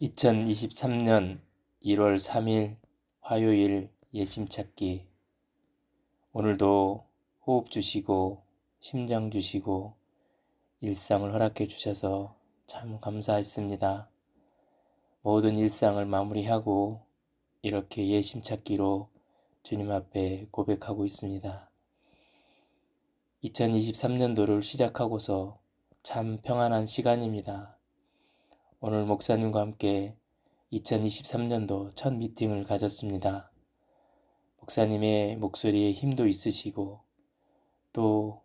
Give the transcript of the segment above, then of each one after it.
2023년 1월 3일 화요일 예심 찾기 오늘도 호흡 주시고 심장 주시고 일상을 허락해 주셔서 참 감사했습니다. 모든 일상을 마무리하고 이렇게 예심 찾기로 주님 앞에 고백하고 있습니다. 2023년도를 시작하고서 참 평안한 시간입니다. 오늘 목사님과 함께 2023년도 첫 미팅을 가졌습니다. 목사님의 목소리에 힘도 있으시고 또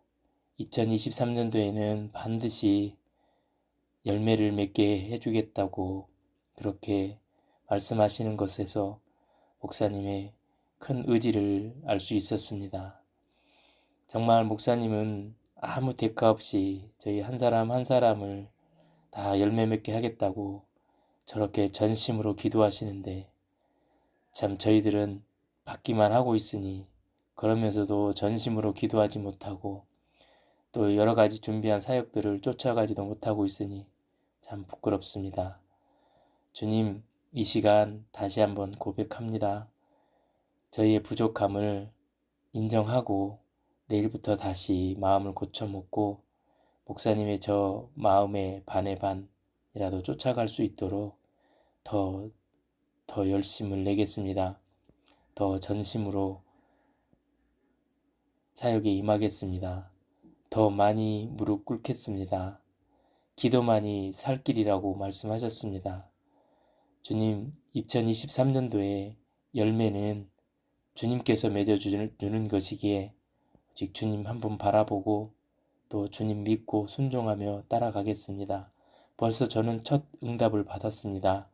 2023년도에는 반드시 열매를 맺게 해주겠다고 그렇게 말씀하시는 것에서 목사님의 큰 의지를 알 수 있었습니다. 정말 목사님은 아무 대가 없이 저희 한 사람 한 사람을 다 열매 맺게 하겠다고 저렇게 전심으로 기도하시는데 참 저희들은 받기만 하고 있으니 그러면서도 전심으로 기도하지 못하고 또 여러 가지 준비한 사역들을 쫓아가지도 못하고 있으니 참 부끄럽습니다. 주님, 이 시간 다시 한번 고백합니다. 저희의 부족함을 인정하고 내일부터 다시 마음을 고쳐먹고 목사님의 저 마음의 반의 반이라도 쫓아갈 수 있도록 더, 더 열심을 내겠습니다. 더 전심으로 사역에 임하겠습니다. 더 많이 무릎 꿇겠습니다. 기도만이 살 길이라고 말씀하셨습니다. 주님, 2023년도에 열매는 주님께서 맺어주는 것이기에 오직 주님 한 번 바라보고 또 주님 믿고 순종하며 따라가겠습니다. 벌써 저는 첫 응답을 받았습니다.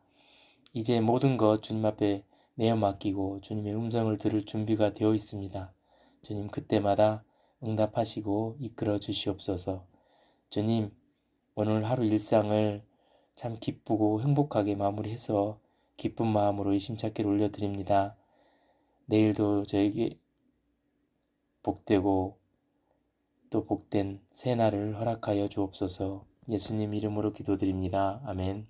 이제 모든 것 주님 앞에 내어 맡기고 주님의 음성을 들을 준비가 되어 있습니다. 주님 그때마다 응답하시고 이끌어 주시옵소서. 주님 오늘 하루 일상을 참 기쁘고 행복하게 마무리해서 기쁜 마음으로 이 심찾기를 올려드립니다. 내일도 저에게 복되고 또 복된 새날을 허락하여 주옵소서 예수님 이름으로 기도드립니다. 아멘.